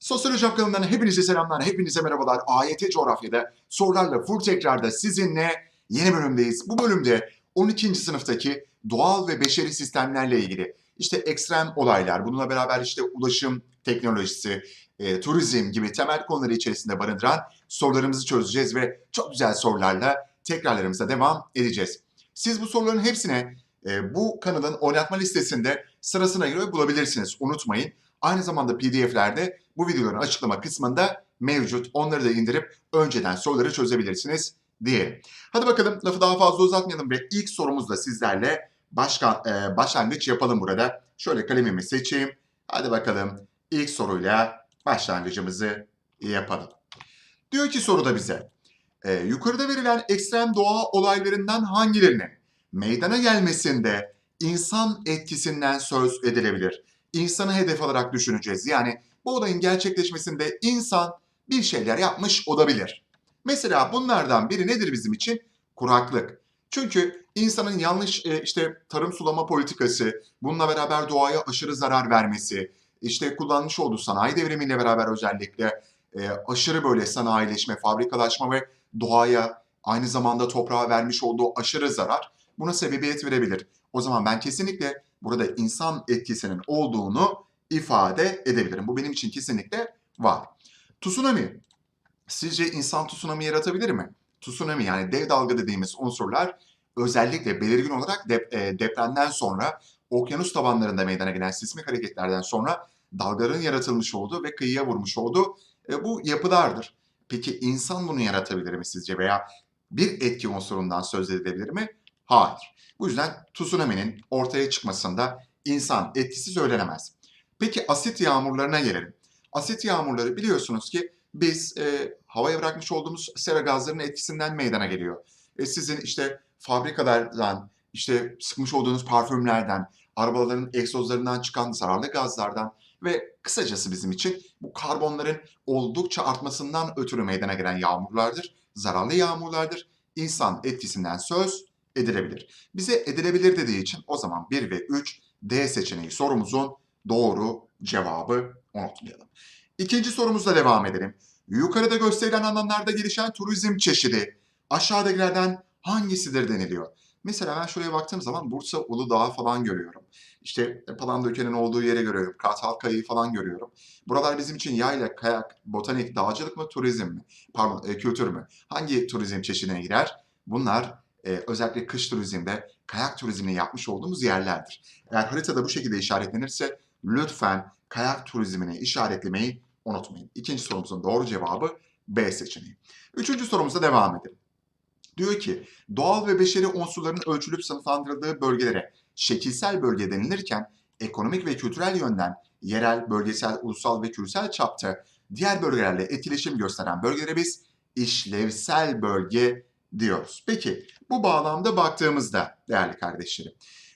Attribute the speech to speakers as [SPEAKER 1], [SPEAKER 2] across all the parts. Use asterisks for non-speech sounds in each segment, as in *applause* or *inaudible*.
[SPEAKER 1] Sosyoloji Hap kanalından hepinize selamlar, hepinize merhabalar. AYT coğrafyada sorularla full tekrarda sizinle yeni bölümdeyiz. Bu bölümde 12. sınıftaki doğal ve beşeri sistemlerle ilgili işte ekstrem olaylar, bununla beraber işte ulaşım teknolojisi, e, turizm gibi temel konuları içerisinde barındıran sorularımızı çözeceğiz ve çok güzel sorularla tekrarlarımıza devam edeceğiz. Siz bu soruların hepsine e, bu kanalın oynatma listesinde sırasına göre bulabilirsiniz. Unutmayın. Aynı zamanda PDF'lerde bu videoların açıklama kısmında mevcut. Onları da indirip önceden soruları çözebilirsiniz diye. Hadi bakalım lafı daha fazla uzatmayalım ve ilk sorumuzla sizlerle başka, e, başlangıç yapalım burada. Şöyle kalemimi seçeyim. Hadi bakalım ilk soruyla başlangıcımızı yapalım. Diyor ki soruda bize e, yukarıda verilen ekstrem doğa olaylarından hangilerinin meydana gelmesinde insan etkisinden söz edilebilir? İnsanı hedef alarak düşüneceğiz. Yani bu olayın gerçekleşmesinde insan bir şeyler yapmış olabilir. Mesela bunlardan biri nedir bizim için? Kuraklık. Çünkü insanın yanlış e, işte tarım sulama politikası, bununla beraber doğaya aşırı zarar vermesi, işte kullanmış olduğu sanayi devrimiyle beraber özellikle e, aşırı böyle sanayileşme, fabrikalaşma ve doğaya aynı zamanda toprağa vermiş olduğu aşırı zarar buna sebebiyet verebilir. O zaman ben kesinlikle burada insan etkisinin olduğunu ifade edebilirim. Bu benim için kesinlikle var. Tsunami. Sizce insan tsunami yaratabilir mi? Tsunami yani dev dalga dediğimiz unsurlar özellikle belirgin olarak dep- e, depremden sonra okyanus tabanlarında meydana gelen sismik hareketlerden sonra dalgaların yaratılmış olduğu ve kıyıya vurmuş olduğu e, bu yapılardır. Peki insan bunu yaratabilir mi sizce veya bir etki unsurundan söz edilebilir mi? Hayır. Bu yüzden tsunami'nin ortaya çıkmasında insan etkisi söylenemez. Peki asit yağmurlarına gelelim. Asit yağmurları biliyorsunuz ki biz e, havaya bırakmış olduğumuz sera gazlarının etkisinden meydana geliyor. E, sizin işte fabrikalardan, işte sıkmış olduğunuz parfümlerden, arabaların egzozlarından çıkan zararlı gazlardan ve kısacası bizim için bu karbonların oldukça artmasından ötürü meydana gelen yağmurlardır. Zararlı yağmurlardır. İnsan etkisinden söz edilebilir. Bize edilebilir dediği için o zaman 1 ve 3 D seçeneği sorumuzun doğru cevabı unutmayalım. İkinci sorumuzla devam edelim. Yukarıda gösterilen alanlarda gelişen turizm çeşidi aşağıdakilerden hangisidir deniliyor. Mesela ben şuraya baktığım zaman Bursa Uludağ falan görüyorum. İşte Palandöken'in olduğu yere görüyorum. Kartal Kaya'yı falan görüyorum. Buralar bizim için yayla, kayak, botanik, dağcılık mı, turizm mi? Pardon, e, kültür mü? Hangi turizm çeşidine girer? Bunlar e, özellikle kış turizmde kayak turizmini yapmış olduğumuz yerlerdir. Eğer haritada bu şekilde işaretlenirse lütfen kayak turizmini işaretlemeyi unutmayın. İkinci sorumuzun doğru cevabı B seçeneği. Üçüncü sorumuza devam edelim. Diyor ki doğal ve beşeri unsurların ölçülüp sınıflandırıldığı bölgelere şekilsel bölge denilirken ekonomik ve kültürel yönden yerel, bölgesel, ulusal ve küresel çapta diğer bölgelerle etkileşim gösteren bölgelere biz işlevsel bölge diyoruz. Peki bu bağlamda baktığımızda değerli kardeşlerim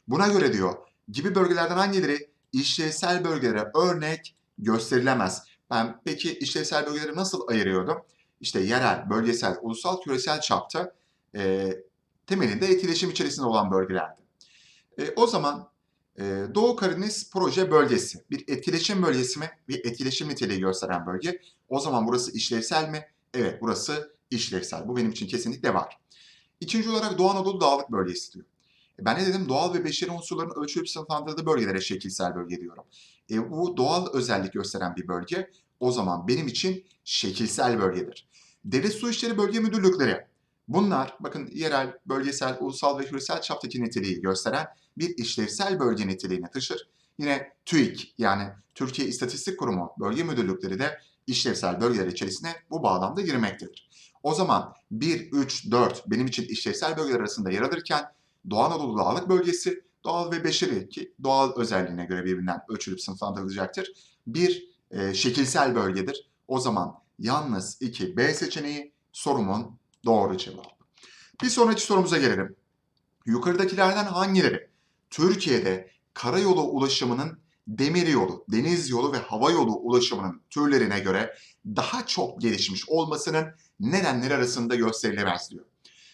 [SPEAKER 1] buna göre diyor gibi bölgelerden hangileri işlevsel bölgelere örnek gösterilemez? Ben peki işlevsel bölgeleri nasıl ayırıyordum? İşte yerel, bölgesel, ulusal, küresel çapta e, temelinde etkileşim içerisinde olan bölgelerdi. E, o zaman e, Doğu Karadeniz proje bölgesi bir etkileşim bölgesi mi? Bir etkileşim niteliği gösteren bölge. O zaman burası işlevsel mi? Evet burası işlevsel. Bu benim için kesinlikle var. İkinci olarak Doğu Anadolu Dağlık Bölgesi diyor. E, ben ne dedim? Doğal ve beşeri unsurların ölçülüp sınıflandırıldığı bölgelere şekilsel bölge diyorum. E, bu doğal özellik gösteren bir bölge. O zaman benim için şekilsel bölgedir. Devlet Su İşleri Bölge Müdürlükleri. Bunlar bakın yerel, bölgesel, ulusal ve küresel çaptaki niteliği gösteren bir işlevsel bölge niteliğini taşır. Yine TÜİK yani Türkiye İstatistik Kurumu bölge müdürlükleri de işlevsel bölgeler içerisine bu bağlamda girmektedir. O zaman 1, 3, 4 benim için işlevsel bölgeler arasında yer alırken Doğu Anadolu Dağlık Bölgesi doğal ve beşeri ki doğal özelliğine göre birbirinden ölçülüp sınıflandırılacaktır. Bir e, şekilsel bölgedir. O zaman yalnız 2 B seçeneği sorumun doğru cevabı. Bir sonraki sorumuza gelelim. Yukarıdakilerden hangileri Türkiye'de karayolu ulaşımının demir yolu, deniz yolu ve hava yolu ulaşımının türlerine göre daha çok gelişmiş olmasının nedenleri arasında gösterilemez diyor.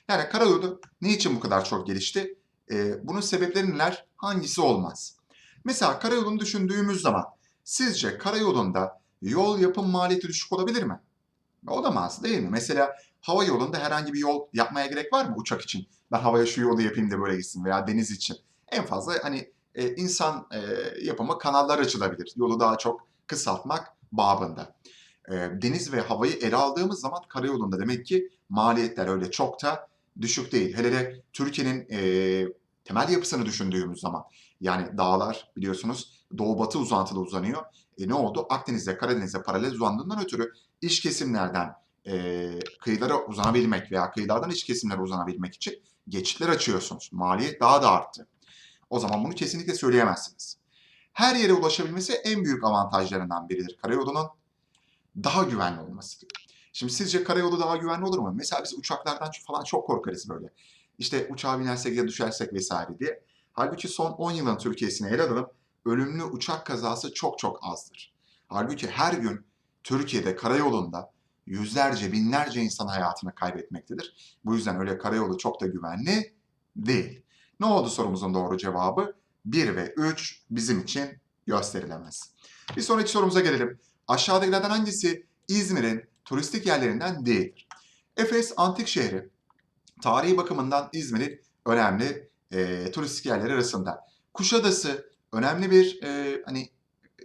[SPEAKER 1] Yani karayolu niçin bu kadar çok gelişti? Ee, bunun sebepleri neler? Hangisi olmaz? Mesela karayolunu düşündüğümüz zaman sizce karayolunda yol yapım maliyeti düşük olabilir mi? Olamaz değil mi? Mesela hava yolunda herhangi bir yol yapmaya gerek var mı uçak için? Ben havaya şu yolu yapayım da böyle gitsin veya deniz için. En fazla hani e, insan e, yapımı kanallar açılabilir. Yolu daha çok kısaltmak babında. E, deniz ve havayı ele aldığımız zaman karayolunda demek ki maliyetler öyle çok da düşük değil. Hele de Türkiye'nin e, temel yapısını düşündüğümüz zaman yani dağlar biliyorsunuz doğu batı uzantıda uzanıyor. E, ne oldu? Akdeniz'e Karadeniz'e paralel uzandığından ötürü iç kesimlerden e, kıyılara uzanabilmek veya kıyılardan iç kesimlere uzanabilmek için geçitler açıyorsunuz. Maliyet daha da arttı. O zaman bunu kesinlikle söyleyemezsiniz. Her yere ulaşabilmesi en büyük avantajlarından biridir karayolunun. Daha güvenli olmasıdır. Şimdi sizce karayolu daha güvenli olur mu? Mesela biz uçaklardan falan çok korkarız böyle. İşte uçağa binersek ya düşersek vesaire diye. Halbuki son 10 yılın Türkiye'sine ele alalım. Ölümlü uçak kazası çok çok azdır. Halbuki her gün Türkiye'de karayolunda yüzlerce, binlerce insan hayatını kaybetmektedir. Bu yüzden öyle karayolu çok da güvenli değil. Ne oldu sorumuzun doğru cevabı? 1 ve 3 bizim için gösterilemez. Bir sonraki sorumuza gelelim. Aşağıdakilerden hangisi İzmir'in turistik yerlerinden değildir? Efes antik şehri. Tarihi bakımından İzmir'in önemli e, turistik yerleri arasında. Kuşadası önemli bir e, hani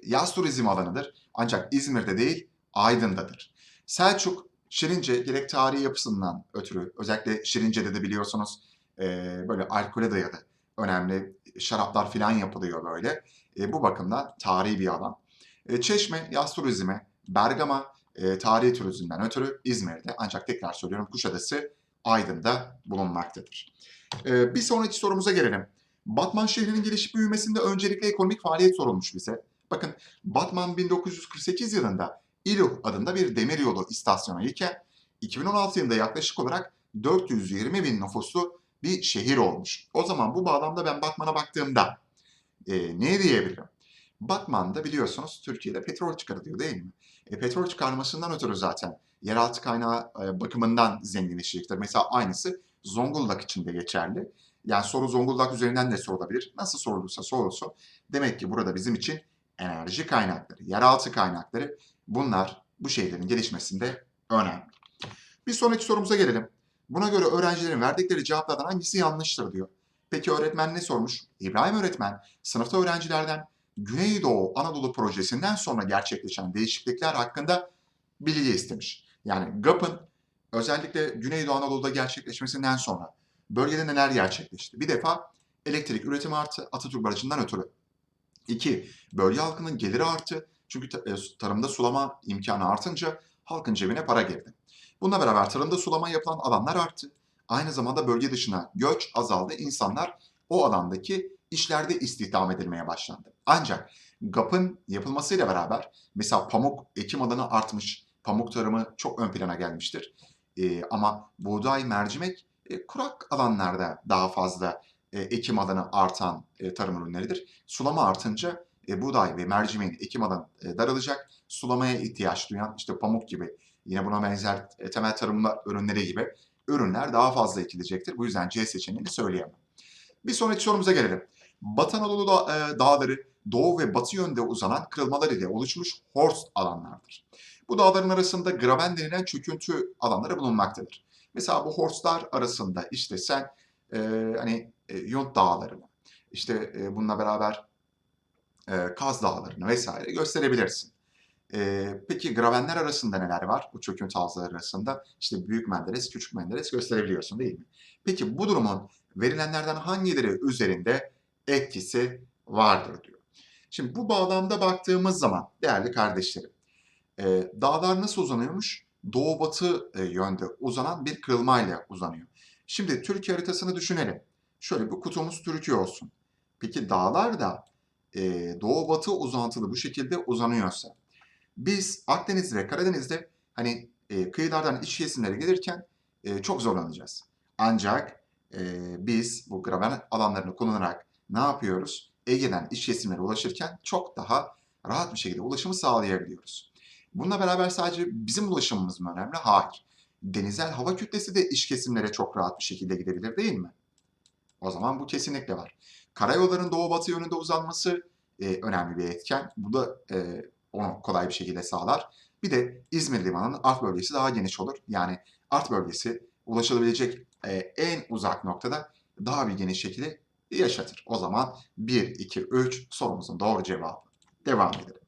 [SPEAKER 1] yaz turizmi alanıdır. Ancak İzmir'de değil, Aydın'dadır. Selçuk, Şirince gerek tarihi yapısından ötürü, özellikle Şirince'de de biliyorsunuz e, böyle alkole dayalı önemli şaraplar filan yapılıyor böyle. E, bu bakımdan tarihi bir alan. E, Çeşme, yaz turizmi, Bergama, e, tarihi turizmden ötürü İzmir'de ancak tekrar söylüyorum Kuşadası Aydın'da bulunmaktadır. E, bir sonraki sorumuza gelelim. Batman şehrinin gelişip büyümesinde öncelikle ekonomik faaliyet sorulmuş bize. Bakın Batman 1948 yılında İluh adında bir demiryolu istasyonu iken 2016 yılında yaklaşık olarak 420 bin nüfuslu bir şehir olmuş. O zaman bu bağlamda ben Batman'a baktığımda e, ne diyebilirim? Batman'da biliyorsunuz Türkiye'de petrol çıkarılıyor değil mi? E, petrol çıkarmasından ötürü zaten yeraltı kaynağı e, bakımından zenginleşecektir. Mesela aynısı Zonguldak için de geçerli. Yani soru Zonguldak üzerinden de sorulabilir. Nasıl sorulursa sorulsun. Demek ki burada bizim için enerji kaynakları, yeraltı kaynakları bunlar bu şeylerin gelişmesinde önemli. Bir sonraki sorumuza gelelim. Buna göre öğrencilerin verdikleri cevaplardan hangisi yanlıştır diyor. Peki öğretmen ne sormuş? İbrahim öğretmen sınıfta öğrencilerden Güneydoğu Anadolu projesinden sonra gerçekleşen değişiklikler hakkında bilgi istemiş. Yani GAP'ın özellikle Güneydoğu Anadolu'da gerçekleşmesinden sonra bölgede neler gerçekleşti? Bir defa elektrik üretimi arttı Atatürk Barajı'ndan ötürü. İki, bölge halkının geliri arttı. Çünkü e, tarımda sulama imkanı artınca halkın cebine para girdi. Bununla beraber tarımda sulama yapılan alanlar arttı. Aynı zamanda bölge dışına göç azaldı. İnsanlar o alandaki işlerde istihdam edilmeye başlandı. Ancak GAP'ın yapılmasıyla beraber mesela pamuk ekim alanı artmış. Pamuk tarımı çok ön plana gelmiştir. Ee, ama buğday, mercimek e, kurak alanlarda daha fazla e, ekim alanı artan e, tarım ürünleridir. Sulama artınca e, buğday ve mercimeğin ekim alanı e, daralacak. Sulamaya ihtiyaç duyan işte pamuk gibi yine buna benzer e, temel tarım ürünleri gibi ürünler daha fazla ekilecektir. Bu yüzden C seçeneğini söyleyemem. Bir sonraki sorumuza gelelim. Batı Anadolu da- e, dağları doğu ve batı yönde uzanan kırılmalar ile oluşmuş horst alanlardır. Bu dağların arasında graben denilen çöküntü alanları bulunmaktadır. Mesela bu horstlar arasında işte sen e, hani e, Yont dağlarını, işte e, bununla beraber e, Kaz dağlarını vesaire gösterebilirsin. E, peki grabenler arasında neler var? Bu çöküntü havzaları arasında işte Büyük Menderes, Küçük Menderes gösterebiliyorsun değil mi? Peki bu durumun verilenlerden hangileri üzerinde etkisi vardır diyor. Şimdi bu bağlamda baktığımız zaman değerli kardeşlerim, e, dağlar nasıl uzanıyormuş? Doğu batı e, yönde uzanan bir kırılmayla uzanıyor. Şimdi Türkiye haritasını düşünelim. Şöyle bir kutumuz Türkiye olsun. Peki dağlar da e, doğu batı uzantılı bu şekilde uzanıyorsa biz Akdeniz ve Karadeniz'de hani kıyılardan iç kesimlere gelirken çok zorlanacağız. Ancak biz bu graben alanlarını kullanarak ne yapıyoruz? Ege'den iç kesimlere ulaşırken çok daha rahat bir şekilde ulaşımı sağlayabiliyoruz. Bununla beraber sadece bizim ulaşımımız mı önemli? Hayır. Denizel hava kütlesi de iç kesimlere çok rahat bir şekilde gidebilir değil mi? O zaman bu kesinlikle var. Karayolların doğu batı yönünde uzanması e, önemli bir etken. Bu da e, onu kolay bir şekilde sağlar. Bir de İzmir Limanı'nın art bölgesi daha geniş olur. Yani art bölgesi ulaşılabilecek e, en uzak noktada daha bir geniş şekilde yaşatır. O zaman 1, 2, 3 sorumuzun doğru cevabı. Devam edelim.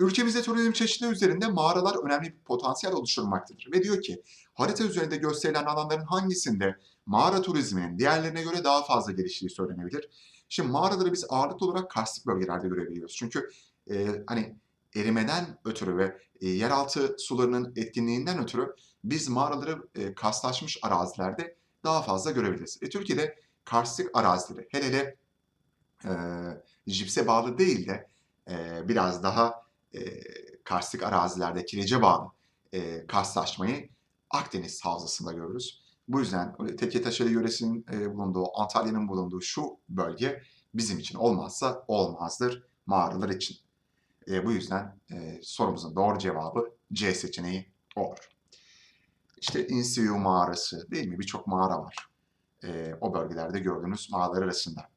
[SPEAKER 1] Ülkemizde turizm çeşitliği üzerinde mağaralar önemli bir potansiyel oluşturmaktadır. Ve diyor ki harita üzerinde gösterilen alanların hangisinde mağara turizminin diğerlerine göre daha fazla geliştiği söylenebilir. Şimdi mağaraları biz ağırlıklı olarak karstik bölgelerde görebiliyoruz. Çünkü e, hani erimeden ötürü ve e, yeraltı sularının etkinliğinden ötürü biz mağaraları e, karslaşmış arazilerde daha fazla görebiliriz. E, Türkiye'de karstik arazileri hele hele e, jipse bağlı değil de e, biraz daha e, karstik arazilerde kirece bağlı e, karslaşmayı Akdeniz havzasında görürüz. Bu yüzden e, Tekke Taşeli yöresinin e, bulunduğu, Antalya'nın bulunduğu şu bölge bizim için olmazsa olmazdır mağaralar için. E, bu yüzden e, sorumuzun doğru cevabı C seçeneği olur. İşte Insiyu mağarası değil mi? Birçok mağara var. E, o bölgelerde gördüğünüz mağaralar arasında.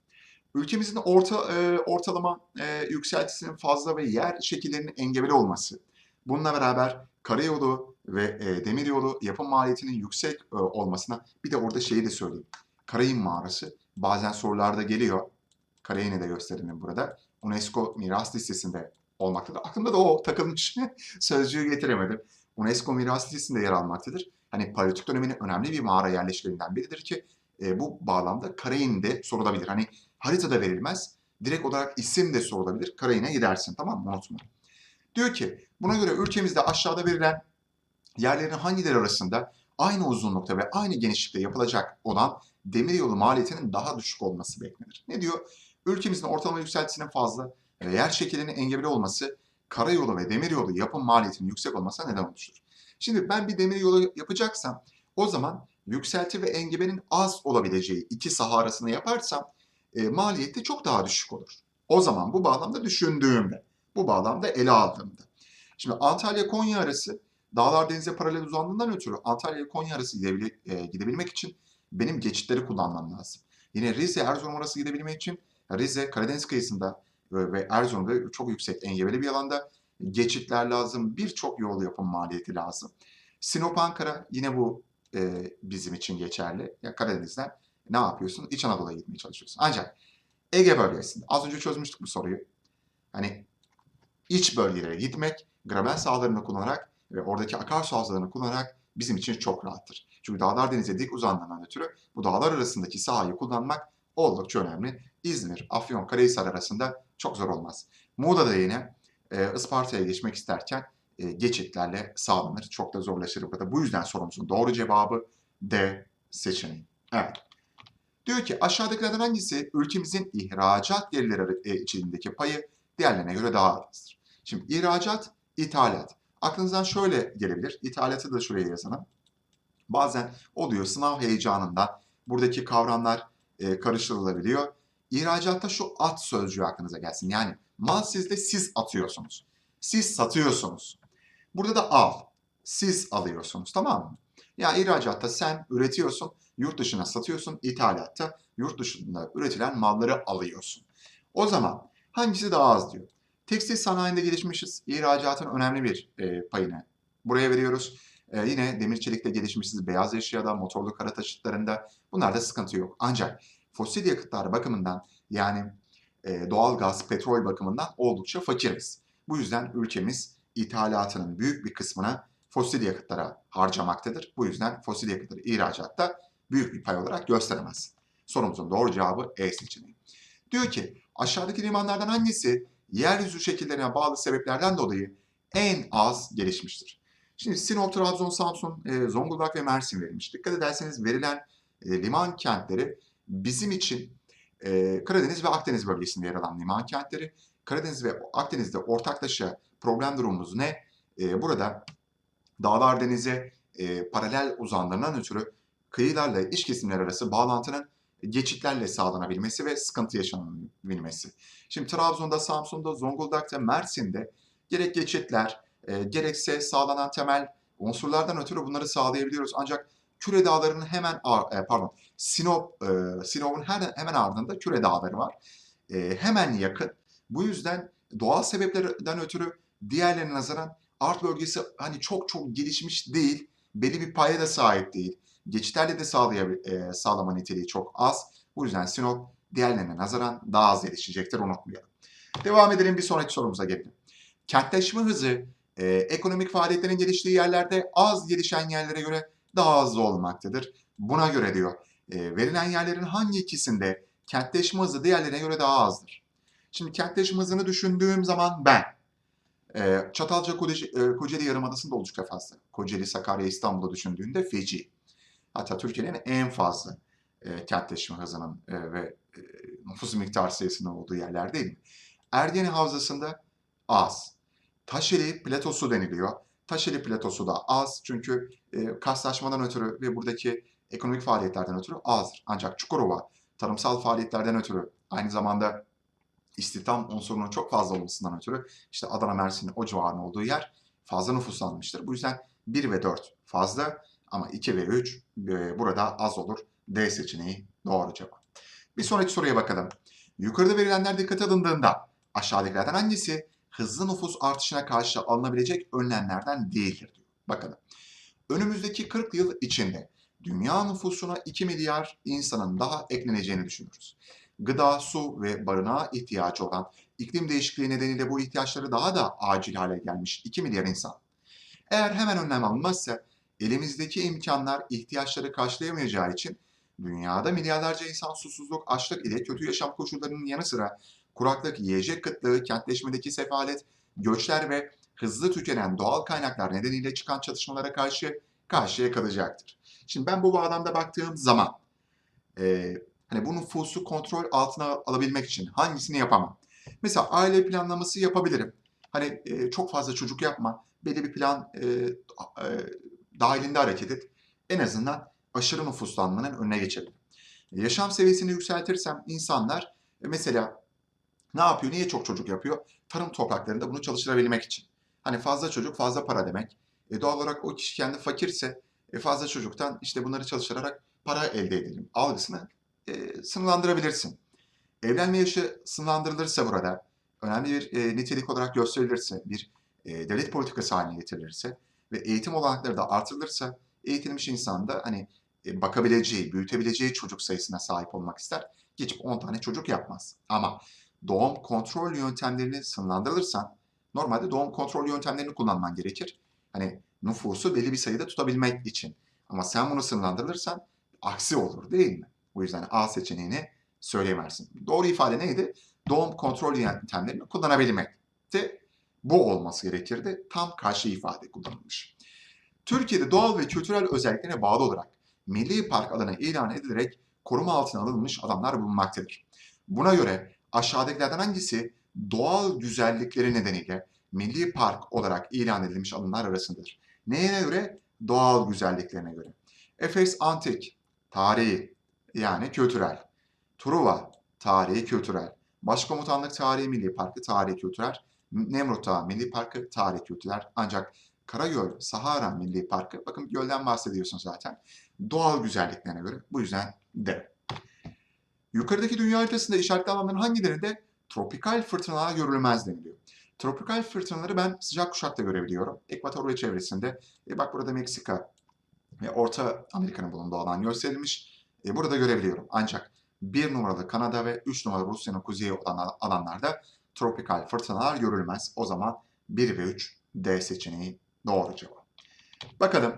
[SPEAKER 1] Ülkemizin orta e, ortalama e, yükseltisinin fazla ve yer şekillerinin engebeli olması. Bununla beraber karayolu ve e, demiryolu yapım maliyetinin yüksek e, olmasına bir de orada şeyi de söyleyeyim. Karayın mağarası bazen sorularda geliyor. Karayin'i de gösterelim burada. UNESCO miras listesinde olmaktadır. Aklımda da o takılmış *laughs* sözcüğü getiremedim. UNESCO miras listesinde yer almaktadır. Hani Paleolitik döneminin önemli bir mağara yerleşkelerinden biridir ki e, bu bağlamda Karayin de sorulabilir. Hani haritada verilmez. Direkt olarak isim de sorulabilir. Karayin'e gidersin tamam mı? Unutma. Diyor ki buna göre ülkemizde aşağıda verilen yerlerin hangileri arasında aynı uzunlukta ve aynı genişlikte yapılacak olan demiryolu maliyetinin daha düşük olması beklenir. Ne diyor? Ülkemizin ortalama yükseltisinin fazla ve yer şekillerinin engebeli olması karayolu ve demiryolu yapım maliyetinin yüksek olmasına neden oluşturur. Şimdi ben bir demiryolu yapacaksam o zaman yükselti ve engebenin az olabileceği iki saha arasında yaparsam e, maliyeti çok daha düşük olur. O zaman bu bağlamda düşündüğümde, bu bağlamda ele aldığımda. Şimdi Antalya-Konya arası dağlar denize paralel uzandığından ötürü Antalya-Konya arası gidebil- e, gidebilmek için benim geçitleri kullanmam lazım. Yine Rize-Erzurum arası gidebilmek için Rize, Karadeniz kıyısında ve Erzurum'da çok yüksek engebeli bir alanda geçitler lazım, birçok yol yapım maliyeti lazım. Sinop-Ankara yine bu e, bizim için geçerli. Ya Karadeniz'den ne yapıyorsun? İç Anadolu'ya gitmeye çalışıyorsun. Ancak Ege bölgesinde, az önce çözmüştük bu soruyu. Hani iç bölgelere gitmek, graben sahalarını kullanarak ve oradaki akarsu havzalarını kullanarak bizim için çok rahattır. Çünkü dağlar denize dik uzandığından ötürü bu dağlar arasındaki sahayı kullanmak oldukça önemli. İzmir, Afyon, Karahisar arasında çok zor olmaz. Muğla'da yine e, Isparta'ya geçmek isterken e, geçitlerle sağlanır. Çok da zorlaşır burada. Bu yüzden sorumuzun doğru cevabı D seçeneği. Evet. Diyor ki aşağıdakilerden hangisi ülkemizin ihracat gelirleri e, içindeki payı diğerlerine göre daha azdır? Şimdi ihracat, ithalat. Aklınızdan şöyle gelebilir. İthalatı da şuraya yazalım. Bazen oluyor sınav heyecanında buradaki kavramlar e, karıştırılabiliyor. İhracatta şu at sözcüğü aklınıza gelsin. Yani mal sizde siz atıyorsunuz. Siz satıyorsunuz. Burada da al. Siz alıyorsunuz tamam mı? Yani ihracatta sen üretiyorsun, yurt dışına satıyorsun. İthalatta yurt dışında üretilen malları alıyorsun. O zaman hangisi daha az diyor. Tekstil sanayinde gelişmişiz. İhracatın önemli bir e, payını buraya veriyoruz. E, yine demir çelikte gelişmişiz. Beyaz eşyada, motorlu kara taşıtlarında bunlarda sıkıntı yok. Ancak fosil yakıtlar bakımından yani e, doğal gaz, petrol bakımından oldukça fakiriz. Bu yüzden ülkemiz ithalatının büyük bir kısmına fosil yakıtlara harcamaktadır. Bu yüzden fosil yakıtları ihracatta büyük bir pay olarak gösteremez. Sorumuzun doğru cevabı E seçeneği. Diyor ki aşağıdaki limanlardan hangisi yeryüzü şekillerine bağlı sebeplerden dolayı en az gelişmiştir? Şimdi Sinop, Trabzon, Samsun, e, Zonguldak ve Mersin verilmiş. Dikkat ederseniz verilen e, liman kentleri bizim için e, Karadeniz ve Akdeniz bölgesinde yer alan liman kentleri. Karadeniz ve Akdeniz'de ortaklaşa problem durumumuz ne? E, burada dağlar denize e, paralel uzandığından ötürü kıyılarla iç kesimler arası bağlantının geçitlerle sağlanabilmesi ve sıkıntı yaşanabilmesi. Şimdi Trabzon'da, Samsun'da, Zonguldak'ta, Mersin'de gerek geçitler, e, gerekse sağlanan temel unsurlardan ötürü bunları sağlayabiliyoruz. Ancak Küre Dağları'nın hemen e, pardon Sinop e, Sinop'un hemen ardında Küre Dağları var. E, hemen yakın. Bu yüzden doğal sebeplerden ötürü diğerlerine nazaran art bölgesi hani çok çok gelişmiş değil, belli bir paya da sahip değil. Geçitlerle de e, sağlama niteliği çok az. Bu yüzden Sinop diğerlerine nazaran daha az gelişecektir unutmayalım. Devam edelim bir sonraki sorumuza gelelim. Kentleşme hızı e, ekonomik faaliyetlerin geliştiği yerlerde az gelişen yerlere göre daha hızlı olmaktadır. Buna göre diyor e, verilen yerlerin hangi ikisinde kentleşme hızı diğerlerine göre daha azdır? Şimdi kentleşme hızını düşündüğüm zaman ben e, Çatalca Kocaeli, e, Kocaeli Yarımadası'nda oldukça fazla. Kocaeli, Sakarya, İstanbul'u düşündüğünde feci. Hatta Türkiye'nin en fazla e, kentleşme hızının e, ve e, nüfus miktar sayısının olduğu yerler değil mi? Ergene Havzası'nda az. Taşeli platosu deniliyor. Taşeli platosu da az çünkü e, kaslaşmadan ötürü ve buradaki ekonomik faaliyetlerden ötürü azdır. Ancak Çukurova tarımsal faaliyetlerden ötürü aynı zamanda istihdam unsurunun çok fazla olmasından ötürü işte Adana, Mersin o civarın olduğu yer fazla nüfuslanmıştır. Bu yüzden 1 ve 4 fazla ama 2 ve 3 e, burada az olur. D seçeneği doğru cevap. Bir sonraki soruya bakalım. Yukarıda verilenler dikkate alındığında aşağıdakilerden hangisi hızlı nüfus artışına karşı alınabilecek önlemlerden değildir diyor. Bakalım. Önümüzdeki 40 yıl içinde dünya nüfusuna 2 milyar insanın daha ekleneceğini düşünürüz. Gıda, su ve barınağa ihtiyacı olan iklim değişikliği nedeniyle bu ihtiyaçları daha da acil hale gelmiş 2 milyar insan. Eğer hemen önlem alınmazsa elimizdeki imkanlar ihtiyaçları karşılayamayacağı için dünyada milyarlarca insan susuzluk, açlık ile kötü yaşam koşullarının yanı sıra kuraklık, yiyecek kıtlığı, kentleşmedeki sefalet, göçler ve hızlı tükenen doğal kaynaklar nedeniyle çıkan çatışmalara karşı karşıya kalacaktır. Şimdi ben bu bağlamda baktığım zaman e, hani bu nüfusu kontrol altına alabilmek için hangisini yapamam? Mesela aile planlaması yapabilirim. Hani e, çok fazla çocuk yapma, belli bir plan e, e, dahilinde hareket et. En azından aşırı nüfuslanmanın önüne geçelim. Yaşam seviyesini yükseltirsem insanlar e, mesela ne yapıyor? Niye çok çocuk yapıyor? Tarım topraklarında bunu çalıştırabilmek için. Hani fazla çocuk fazla para demek. E doğal olarak o kişi kendi fakirse e fazla çocuktan işte bunları çalıştırarak para elde edelim algısını e, sınırlandırabilirsin. Evlenme yaşı sınırlandırılırsa burada önemli bir e, nitelik olarak gösterilirse, bir e, devlet politikası haline getirilirse ve eğitim olanakları da artırılırsa eğitilmiş insan da hani e, bakabileceği, büyütebileceği çocuk sayısına sahip olmak ister. Geçip 10 tane çocuk yapmaz. Ama doğum kontrol yöntemlerini sınırlandırılırsan normalde doğum kontrol yöntemlerini kullanman gerekir. Hani nüfusu belli bir sayıda tutabilmek için. Ama sen bunu sınırlandırırsan aksi olur değil mi? Bu yüzden A seçeneğini söyleyemezsin. Doğru ifade neydi? Doğum kontrol yöntemlerini kullanabilmekti. Bu olması gerekirdi. Tam karşı ifade kullanılmış. Türkiye'de doğal ve kültürel özelliklerine bağlı olarak Milli Park alanı ilan edilerek koruma altına alınmış alanlar bulunmaktadır. Buna göre aşağıdakilerden hangisi doğal güzellikleri nedeniyle Milli Park olarak ilan edilmiş alanlar arasındadır? Neye göre? Doğal güzelliklerine göre. Efes Antik, tarihi yani kültürel. Truva, tarihi kültürel. Başkomutanlık Tarihi Milli Parkı, tarihi kültürel. Nemrut Milli Parkı, tarihi kültürel. Ancak Karagöl, Sahara Milli Parkı, bakın gölden bahsediyorsun zaten. Doğal güzelliklerine göre. Bu yüzden D. Yukarıdaki dünya haritasında işaretli alanların hangilerinde tropikal fırtınalar görülmez deniliyor. Tropikal fırtınaları ben sıcak kuşakta görebiliyorum. Ekvator ve çevresinde. E bak burada Meksika ve Orta Amerika'nın bulunduğu alan gösterilmiş. E burada görebiliyorum. Ancak bir numaralı Kanada ve üç numaralı Rusya'nın kuzeyi olan alanlarda tropikal fırtınalar görülmez. O zaman 1 ve 3 D seçeneği doğru cevap. Bakalım.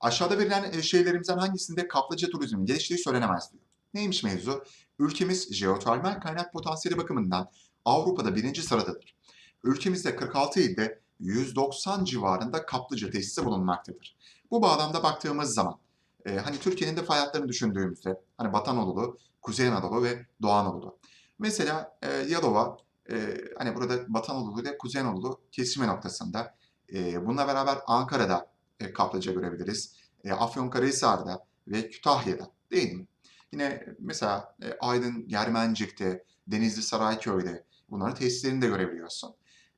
[SPEAKER 1] Aşağıda verilen e, şeylerimizden hangisinde kaplıca turizmin geliştiği söylenemez diyor. Neymiş mevzu? Ülkemiz jeotermal kaynak potansiyeli bakımından Avrupa'da birinci sıradadır. Ülkemizde 46 ilde 190 civarında kaplıca tesisi bulunmaktadır. Bu bağlamda baktığımız zaman e, hani Türkiye'nin de fay düşündüğümüzde hani Batı Anadolu, Kuzey Anadolu ve Doğu Anadolu. Mesela e, Yalova e, hani burada Batı Anadolu ile Kuzey Anadolu kesişme noktasında. E, bununla beraber Ankara'da e, kaplıca görebiliriz. E, Afyonkarahisar'da ve Kütahya'da değil mi? Yine mesela e, Aydın, Germencik'te, Denizli Sarayköy'de bunların tesislerini de görebiliyorsun.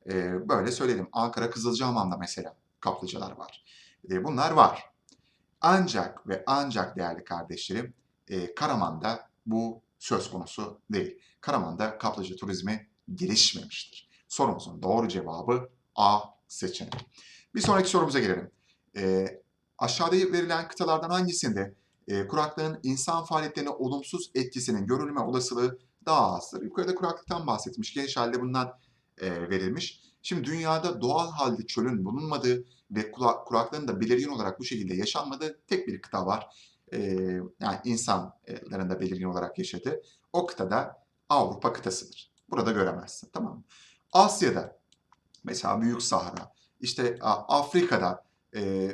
[SPEAKER 1] E, böyle söyledim. Ankara Kızılcahamam'da mesela kaplıcalar var. E, bunlar var. Ancak ve ancak değerli kardeşlerim e, Karaman'da bu söz konusu değil. Karaman'da kaplıca turizmi gelişmemiştir. Sorumuzun doğru cevabı A seçeneği. Bir sonraki sorumuza gelelim. Ee, aşağıda verilen kıtalardan hangisinde e, kuraklığın insan faaliyetlerine olumsuz etkisinin görülme olasılığı daha azdır? Yukarıda kuraklıktan bahsetmiş. Geniş halde bundan e, verilmiş. Şimdi dünyada doğal halde çölün bulunmadığı ve kuraklığın da belirgin olarak bu şekilde yaşanmadığı tek bir kıta var. Ee, yani insanların da belirgin olarak yaşadığı. O kıtada Avrupa kıtasıdır. Burada göremezsin tamam mı? Asya'da mesela Büyük Sahra, işte Afrika'da,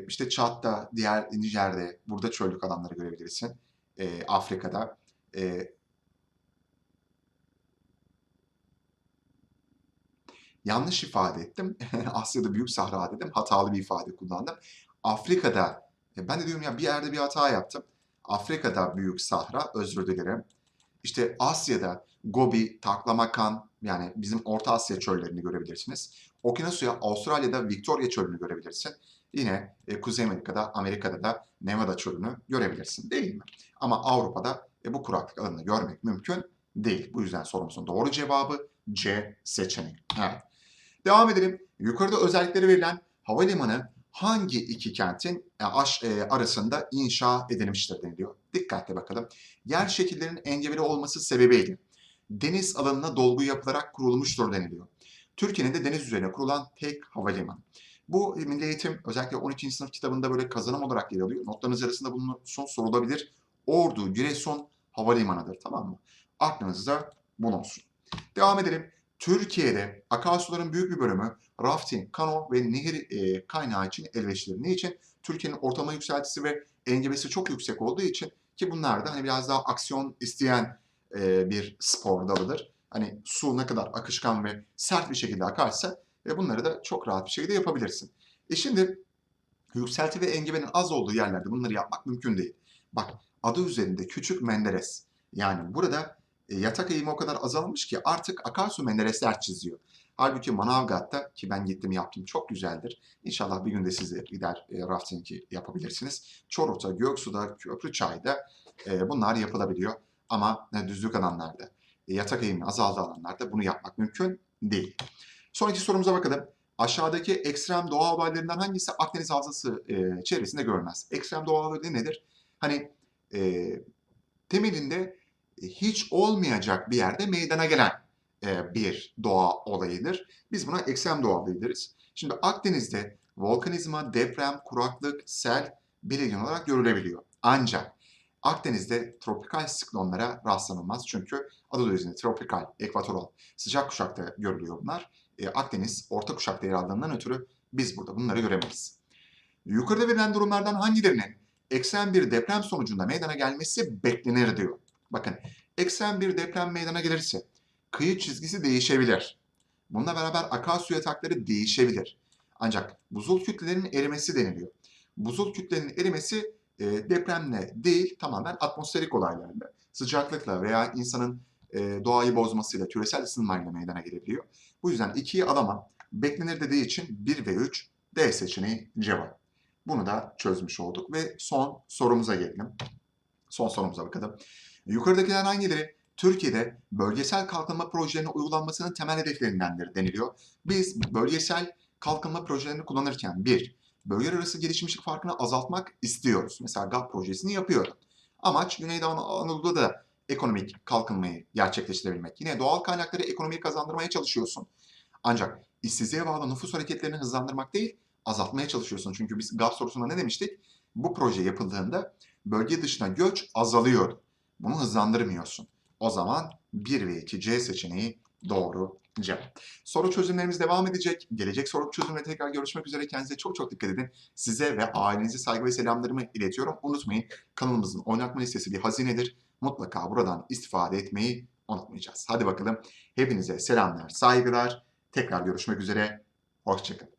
[SPEAKER 1] işte Çad'da, diğer Nijer'de, burada çöllük alanları görebilirsin. Afrika'da. Yanlış ifade ettim. *laughs* Asya'da Büyük Sahra dedim. Hatalı bir ifade kullandım. Afrika'da, e, ben de diyorum ya bir yerde bir hata yaptım. Afrika'da Büyük Sahra, özür dilerim. İşte Asya'da Gobi, Taklamakan yani bizim Orta Asya çöllerini görebilirsiniz. Okyanusya, Avustralya'da Victoria çölünü görebilirsin. Yine e, Kuzey Amerika'da, Amerika'da da Nevada çölünü görebilirsin değil mi? Ama Avrupa'da e, bu kuraklık alanını görmek mümkün değil. Bu yüzden sorumuzun doğru cevabı C seçeneği. Evet. Devam edelim. Yukarıda özellikleri verilen havalimanı hangi iki kentin e, e, arasında inşa edilmiştir deniliyor. Dikkatle bakalım. Yer şekillerinin engebeli olması sebebiyle deniz alanına dolgu yapılarak kurulmuştur deniliyor. Türkiye'nin de deniz üzerine kurulan tek havalimanı. Bu Milli Eğitim özellikle 12. sınıf kitabında böyle kazanım olarak yer alıyor. Notlarınız arasında bunun son sorulabilir. Ordu, Giresun Havalimanı'dır tamam mı? Aklınızda bulunsun. Devam edelim. Türkiye'de akarsuların büyük bir bölümü rafting, kano ve nehir e, kaynağı için elverişlidir. Ne için? Türkiye'nin ortalama yükseltisi ve engebesi çok yüksek olduğu için ki bunlar da hani biraz daha aksiyon isteyen e, bir spor dalıdır. Hani su ne kadar akışkan ve sert bir şekilde akarsa ve bunları da çok rahat bir şekilde yapabilirsin. E şimdi yükselti ve engebenin az olduğu yerlerde bunları yapmak mümkün değil. Bak adı üzerinde Küçük Menderes. Yani burada e, yatak eğimi o kadar azalmış ki artık akarsu menderesler çiziyor. Halbuki Manavgat'ta ki ben gittim yaptım çok güzeldir. İnşallah bir günde siz de gider e, rafting'i yapabilirsiniz. Çoruk'ta, Göksu'da, Köprüçay'da e, bunlar yapılabiliyor. Ama e, düzlük alanlarda, e, yatak eğimi azaldığı alanlarda bunu yapmak mümkün değil. Sonraki sorumuza bakalım. Aşağıdaki ekstrem doğa olaylarından hangisi Akdeniz Havzası e, çevresinde görülmez? Ekstrem doğa olayları nedir? Hani e, temelinde e, hiç olmayacak bir yerde meydana gelen e, bir doğa olayıdır. Biz buna ekstrem doğa olayı deriz. Şimdi Akdeniz'de volkanizma, deprem, kuraklık, sel belirgin olarak görülebiliyor. Ancak Akdeniz'de tropikal siklonlara rastlanılmaz. Çünkü adı üzerinde tropikal, ekvatoral, sıcak kuşakta görülüyor bunlar. E, Akdeniz orta kuşakta yer aldığından ötürü biz burada bunları göremeyiz. Yukarıda verilen durumlardan hangilerinin eksen bir deprem sonucunda meydana gelmesi beklenir diyor. Bakın eksen bir deprem meydana gelirse kıyı çizgisi değişebilir. Bununla beraber akarsu yatakları değişebilir. Ancak buzul kütlelerinin erimesi deniliyor. Buzul kütlelerinin erimesi e, depremle değil tamamen atmosferik olaylarla, sıcaklıkla veya insanın e, doğayı bozmasıyla, küresel ısınmayla meydana gelebiliyor. Bu yüzden 2'yi alamam. Beklenir dediği için 1 ve 3 D seçeneği cevap. Bunu da çözmüş olduk ve son sorumuza gelelim. Son sorumuza bakalım. Yukarıdakilerden hangileri Türkiye'de bölgesel kalkınma projelerinin uygulanmasının temel hedeflerindendir deniliyor. Biz bölgesel kalkınma projelerini kullanırken bir, bölgeler arası gelişmişlik farkını azaltmak istiyoruz. Mesela GAP projesini yapıyorum. Amaç Güneydoğu Anadolu'da da ekonomik kalkınmayı gerçekleştirebilmek. Yine doğal kaynakları ekonomiye kazandırmaya çalışıyorsun. Ancak işsizliğe bağlı nüfus hareketlerini hızlandırmak değil, azaltmaya çalışıyorsun. Çünkü biz GAP sorusunda ne demiştik? Bu proje yapıldığında bölge dışına göç azalıyor. Bunu hızlandırmıyorsun. O zaman 1 ve 2 C seçeneği doğru cevap. Soru çözümlerimiz devam edecek. Gelecek soru çözümle tekrar görüşmek üzere. Kendinize çok çok dikkat edin. Size ve ailenize saygı ve selamlarımı iletiyorum. Unutmayın kanalımızın oynatma listesi bir hazinedir. Mutlaka buradan istifade etmeyi unutmayacağız. Hadi bakalım. Hepinize selamlar, saygılar. Tekrar görüşmek üzere. Hoşçakalın.